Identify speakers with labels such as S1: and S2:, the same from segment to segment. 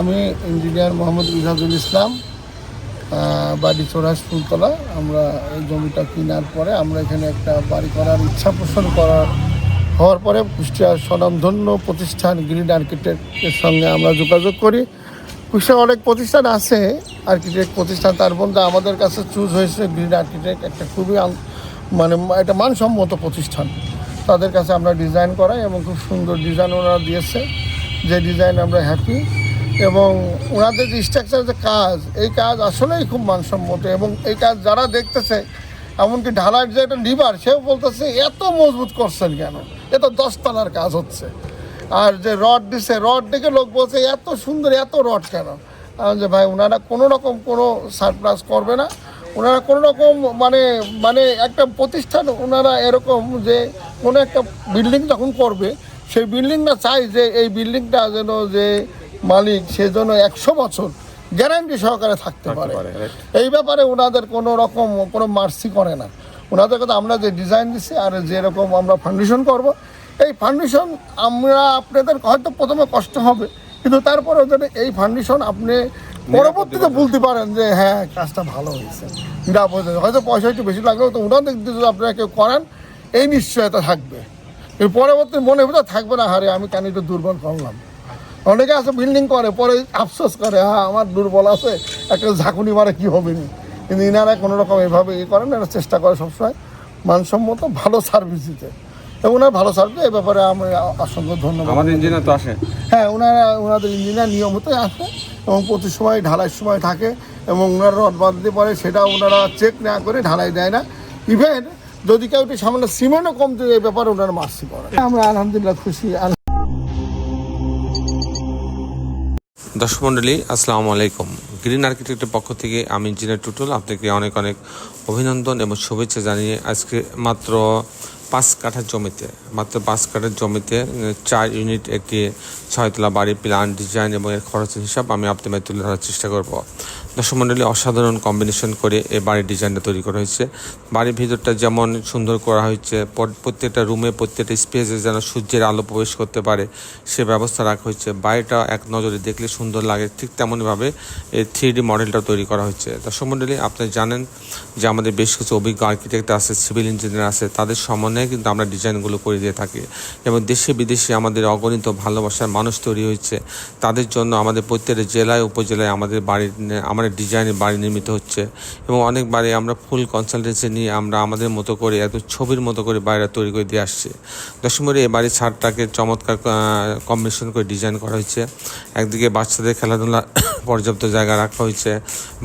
S1: আমি ইঞ্জিনিয়ার মোহাম্মদ ইজাজুল ইসলাম বাড়ি চোরাস ফুলতলা আমরা এই জমিটা কেনার পরে আমরা এখানে একটা বাড়ি করার ইচ্ছা পোষণ করার হওয়ার পরে কুষ্টিয়ার স্বনামধন্য প্রতিষ্ঠান গ্রিন আর্কিটেক্টের সঙ্গে আমরা যোগাযোগ করি। কুষ্টিয়ার অনেক প্রতিষ্ঠান আছে, আর্কিটেক্ট প্রতিষ্ঠান তার মধ্যে আমাদের কাছে চুজ হয়েছে গ্রিন আর্কিটেক্ট, একটা খুবই মানে একটা মানসম্মত প্রতিষ্ঠান। তাদের কাছে আমরা ডিজাইন করাই এবং খুব সুন্দর ডিজাইন ওনারা দিয়েছে। যে ডিজাইন আমরা হ্যাপি এবং ওনাদের যে স্ট্রাকচার যে কাজ, এই কাজ আসলেই খুব মানসম্মত এবং এই কাজ যারা দেখতেছে, এমনকি ঢালাইয়ের যে একটা লিভার সেও বলতেছে, এত মজবুত করছেন কেন? এ তো দশতলার কাজ হচ্ছে। আর যে রড দিছে রড দেখে লোক বলছে, এত সুন্দর, এত রড কেন? যে, ভাই ওনারা কোনো রকম কোনো সারপ্লাস করবে না। ওনারা কোনো রকম মানে মানে একটা প্রতিষ্ঠান ওনারা এরকম যে কোনো একটা বিল্ডিং যখন করবে, সেই বিল্ডিংটা চাই যে, এই বিল্ডিংটা যেন যে মালিক সে যেন একশো বছর গ্যারান্টি সহকারে থাকতে পারে। এই ব্যাপারে ওনাদের কোনো রকম কোনো মার্সি করে না। ওনাদের কথা আমরা যে ডিজাইন দিচ্ছি আর যেরকম আমরা ফাউন্ডেশন করব এই ফাউন্ডেশন আমরা আপনাদের হয়তো প্রথমে কষ্ট হবে কিন্তু তারপরে যদি এই ফাউন্ডেশন আপনি পরবর্তীতে বলতে পারেন যে হ্যাঁ কাজটা ভালো হয়েছে নিরাপদ হয়তো পয়সা একটু বেশি লাগলেও তো ওনাদের যদি আপনারা কেউ করেন এই নিশ্চয়তা থাকবে। পরবর্তী মনে ভিতরে থাকবে না হারে আমি কেন একটু দুর্বল করলাম? অনেকে আছে বিল্ডিং করে পরে আফসোস করে হ্যাঁ আমার দুর্বল আছে একটা ঝাঁকুনি মারে কী হবে নি? কিন্তু ইনারা কোনো রকম এভাবে ই করেন এরা চেষ্টা করে সবসময় মানসম্মত ভালো সার্ভিস দিতে। এবং ওনার ভালো সার্ভিস এই ব্যাপারে আমি অসংখ্য ধন্যবাদ।
S2: আমাদের ইঞ্জিনিয়ার তো আসে।
S1: হ্যাঁ ওনারা ওনাদের ইঞ্জিনিয়ার নিয়মিত আসে এবং প্রতি সময় ঢালাইয়ের সময় থাকে এবং ওনারা রড বাঁধতে পারে সেটা ওনারা চেক না করে ঢালাই দেয় না। ইভেন যদি কেউ একটু সামান্য সিমেন্টও কমতে এই ব্যাপারে ওনারা মার্সি করে আমরা আলহামদুলিল্লাহ খুশি
S2: দর্শক মণ্ডলী আসসালামু আলাইকুম। গ্রিন আর্কিটেক্টের পক্ষ থেকে আমি ইঞ্জিনিয়ার টুটুল, আপনাকে অনেক অনেক অভিনন্দন এবং শুভেচ্ছা জানিয়ে আজকে মাত্র পাঁচ কাঠার জমিতে, মাত্র পাঁচ কাঠার জমিতে চার ইউনিট একটি ছয়তলা বাড়ি, প্ল্যান, ডিজাইন এবং এর খরচের হিসাব আমি আপনাদের তুলে ধরার চেষ্টা করব। দর্শক অসাধারণ কম্বিনেশন করে এই বাড়ির ডিজাইনটা তৈরি করা হয়েছে। বাড়ির ভিতরটা যেমন সুন্দর করা হয়েছে প্রত্যেকটা রুমে প্রত্যেকটা স্পেসে যেন সূর্যের আলো প্রবেশ করতে পারে, সে ব্যবস্থা রাখা হয়েছে। বাড়িটা এক নজরে দেখলে সুন্দর লাগে, ঠিক তেমনভাবে এই থ্রি ডি মডেলটা তৈরি করা হয়েছে। দর্শক আপনি জানেন যে আমাদের বেশ কিছু অভিজ্ঞ আর্কিটেক্ট আছে সিভিল ইঞ্জিনিয়ার আছে, তাদের সমন্বয়ে কিন্তু আমরা ডিজাইনগুলো করে দিয়ে থাকি। এবং দেশে বিদেশে আমাদের অগণিত ভালোবাসার মানুষ তৈরি হয়েছে। তাদের জন্য আমাদের প্রত্যেকটা জেলায়, উপজেলায় আমাদের বাড়ি, আমাদের ডিজাইনের বাড়ি নির্মিত হচ্ছে। এবং অনেক বাড়ি আমরা ফুল কনসালটেন্সি নিয়ে আমরা আমাদের মতো করে, এত ছবির মতো করে বাড়িটা তৈরি করে দিয়ে আসছি। দশমরে এ বাড়ির ছাদটাকে চমৎকার কম্বিনেশন করে ডিজাইন করা হয়েছে। একদিকে বাচ্চাদের খেলাধুলা পর্যাপ্ত জায়গা রাখা হয়েছে,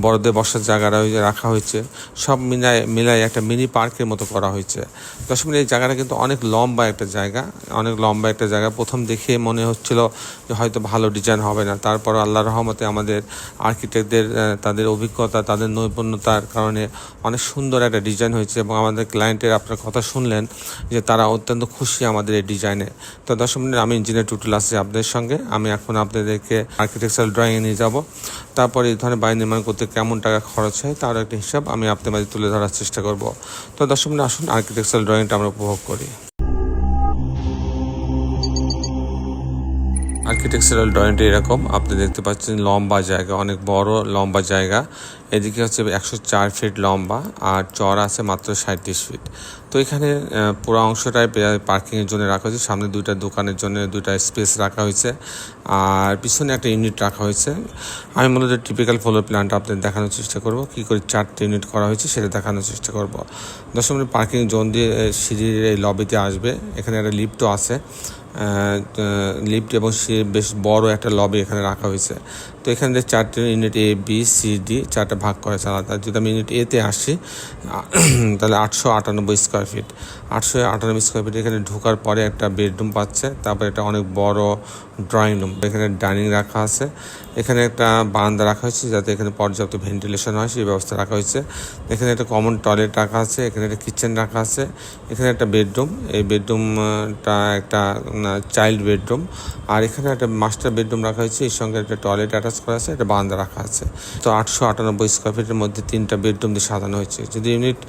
S2: বড়দের বসার জায়গা রাখা হয়েছে। সব মিলায় মিলায় একটা মিনি পার্কের মতো করা হয়েছে। দশমীর এই জায়গাটা কিন্তু অনেক লম্বা একটা জায়গা, অনেক লম্বা একটা জায়গা। প্রথম দেখে মনে হচ্ছিল যে হয়তো ভালো ডিজাইন হবে না। তারপর আল্লাহ রহমতে আমাদের আর্কিটেক্টদের তাদের অভিজ্ঞতা, তাদের নৈপুণ্যতার কারণে অনেক সুন্দর একটা ডিজাইন হয়েছে এবং আমাদের ক্লায়েন্টের আপনার কথা শুনলেন যে তারা অত্যন্ত খুশি আমাদের এই ডিজাইনে। তো দশ মিনিট আমি ইঞ্জিনিয়ার টুটুল আসছি আপনাদের সঙ্গে। আমি এখন আপনাদেরকে আর্কিটেকচারাল ড্রয়িংয়ে নিয়ে যাব। তারপরে এই ধরনের বাড়ি নির্মাণ করতে কেমন টাকা খরচ হয় তার একটা হিসাব আমি আপনার মাঝে তুলে ধরার চেষ্টা করব। তো দর্শক আসুন আর্কিটেকচারাল ড্রয়িংটা আমরা উপভোগ করি। আর্কিটেকচারাল ড্রয়িংটা এরকম। আপনি দেখতে পাচ্ছেন লম্বা জায়গা, অনেক বড় লম্বা জায়গা। এদিকে হচ্ছে একশো চার ফিট লম্বা আর চড় আছে মাত্র সাঁত্রিশ ফিট। তো এখানে পুরো অংশটাই পার্কিংয়ের জন্য রাখা হয়েছে। সামনে দুইটা দোকানের জন্য দুইটা স্পেস রাখা হয়েছে। আর পিছনে একটা ইউনিট রাখা হয়েছে। আমি মূলত টিপিক্যাল ফ্লোর প্ল্যানটা আপনাদের দেখানোর চেষ্টা করব। কি করে চারটে ইউনিট করা হয়েছে সেটা দেখানোর চেষ্টা করব। দশ মিনিট পার্কিং জোন দিয়ে সিঁড়ির এই লবিতে আসবে। এখানে একটা লিফটও আছে। লিফট এবং সে বেশ বড় একটা লবি এখানে রাখা হয়েছে। তো এখানে চারটে unit A B C D চারটা ভাগ করেছে আলাদা। যদি আমি ইউনিট এতে আসি তাহলে আটশো আটানব্বই স্কোয়ার ফিট আটশো আটানব্বই স্কোয়ার ফিট এখানে ঢোকার পরে একটা বেডরুম পাচ্ছে, তারপরে একটা অনেক বড় ড্রয়িং রুম এখানে ডাইনিং রাখা আছে। এখানে একটা বারান্দা রাখা হয়েছে, যাতে এখানে পর্যাপ্ত ভেন্টিলেশন হয়, সেই ব্যবস্থা রাখা হয়েছে। এখানে একটা কমন টয়লেট রাখা আছে, এখানে একটা কিচেন রাখা আছে। এখানে একটা বেডরুম এই বেডরুমটা একটা চাইল্ড বেডরুম আর এখানে একটা মাস্টার বেডরুম রাখা হয়েছে, এর সঙ্গে একটা টয়লেট অ্যাটাচ করা আছে, একটা বারান্দা রাখা আছে। তো আটশো আটানব্বই স্কোয়ার ফিটের মধ্যে তিনটা বেডরুম দিয়ে সাজানো হয়েছে। যদি ইউনিট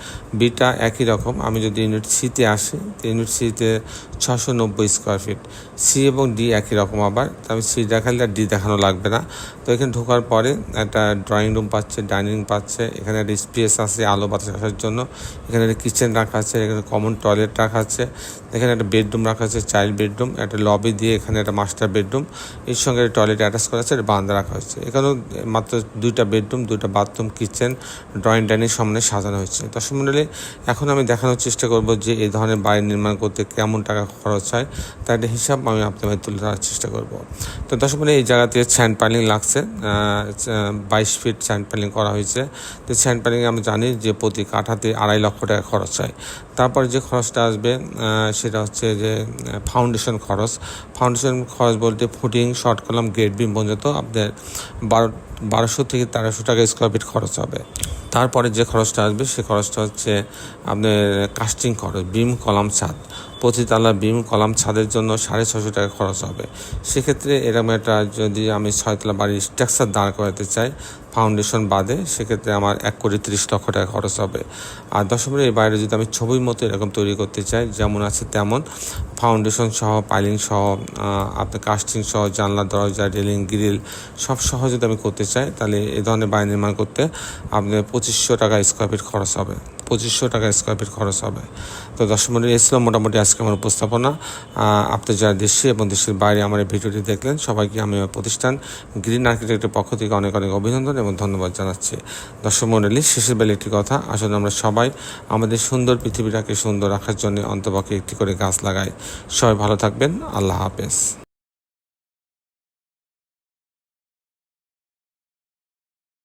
S2: বিটা একই রকম, আমি যদি ইউনিট সিতে আসি, তো ইউনিট সিতে ছশো নব্বই স্কোয়ার ফিট সি এবং ডি একই রকম আবার, তো আমি সি দেখালে আর ডি দেখানো লাগবে না। তো এখানে ঢোকার পরে একটা ড্রয়িং রুম পাচ্ছে ডাইনিং পাচ্ছে, এখানে একটা স্পেস আছে, আলো বাতাস আসার জন্য। এখানে একটা কিচেন রাখা আছে, এখানে কমন টয়লেট রাখা আছে। এখানে একটা বেডরুম রাখা আছে চাইল্ড বেডরুম একটা লবি দিয়ে এখানে একটা মাস্টার বেডরুম এর সঙ্গে টয়লেট অ্যাটাচ করা আছে একটা বান্ধ রাখা হয়েছে। এখানেও মাত্র দুইটা বেডরুম দুইটা বাথরুম কিচেন ড্রয়িং ডাইনিং সামনে সাজানো হয়েছে। দর্শক মন্ডলী, এখন আমি দেখানোর চেষ্টা করব যে এই ধরনের বাড়ি নির্মাণ করতে কেমন টাকা খরচ হয়, তার একটা হিসাব আমি আপনাদের তুলে ধরার চেষ্টা করব। তো দর্শক মন্ডলী, এই জায়গাতে স্যান্ড পাইলিং লাগছে বাইশ ফিট স্যান্ড পাইলিং করা হয়েছে। তো স্যান্ড পাইলিং আমি জানি যে প্রতি কাঠাতে আড়াই লক্ষ টাকা খরচ হয়। তারপর যে খরচটা আসবে সেটা হচ্ছে যে ফাউন্ডেশন খরচ। ফাউন্ডেশন খরচ বলতে footing short column gate beam পর্যন্ত আপনার বারো, বারোশো থেকে তেরোশো টাকা স্কোয়ার ফিট খরচ হবে। তারপরে যে খরচটা আসবে, সে খরচটা হচ্ছে আপনার কাস্টিং খরচ বিম কলাম ছাদ। প্রতিতলা বিম কলাম ছাদের জন্য সাড়ে ছশো টাকা খরচ হবে। সেক্ষেত্রে এরকম একটা যদি আমি ছয়তলা বাড়ির স্ট্রাকচার দাঁড় করাতে চাই ফাউন্ডেশন বাদে, সেক্ষেত্রে আমার এক কোটি তিরিশ লক্ষ টাকা খরচ হবে। আর দশমের এই বাইরে যদি আমি ছবির মতো এরকম তৈরি করতে চাই, যেমন আছে তেমন ফাউন্ডেশন সহ পাইলিং সহ আপনার কাস্টিং সহ, জানলা, দরজা রেলিং গ্রিল সব সহ যদি আমি করতে চাই, তাহলে এ ধরনের বাড়ি নির্মাণ করতে আপনার পঁচিশশো টাকা স্কোয়ার ফিট খরচ হবে। পঁচিশশো টাকা স্কোয়ার ফিট খরচ হবে। তো দর্শক মন্ডলী মোটামুটি আজকে আমার উপস্থাপনা। আপনি যারা দেশে এবং দেশের বাইরে আমার এই ভিডিওটি দেখলেন, সবাইকে আমি প্রতিষ্ঠান গ্রিন আর্কিটেক্টের পক্ষ থেকে অনেক অনেক অভিনন্দন এবং ধন্যবাদ জানাচ্ছি। দর্শক মন্ডলী, শেষের বেলা একটি কথা আসলে আমরা সবাই আমাদের সুন্দর পৃথিবীটাকে সুন্দর রাখার জন্য অন্তপক্ষে একটি করে গাছ লাগাই। সবাই ভালো থাকবেন, আল্লাহ হাফেজ।